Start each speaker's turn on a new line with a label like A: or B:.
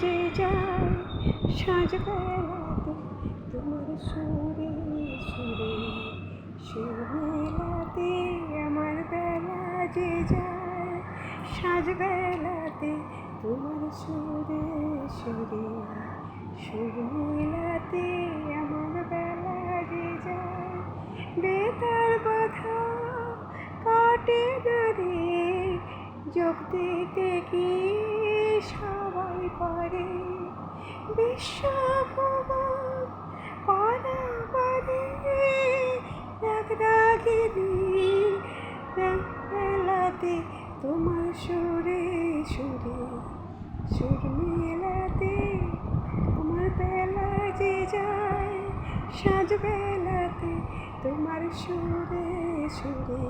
A: যে যায়, সাজ বেলাতে তোমার সুরে সুরে। মেলাতে আমার বেলা যে যায়, সাজ বেলাতে তোমার সুরে সুরে। মেলাতে আমার বেলা যে যায়, বেতার কথা কাটে রে যোগ দিতে কি বিশ্বভুবন পারাবারে রাগ রাগিনী মেলাতে তোমার সুরে সুরে সুর মেলাতে তোমার বেলা যে যায় সাজ বেলাতে তোমার সুরে সুরে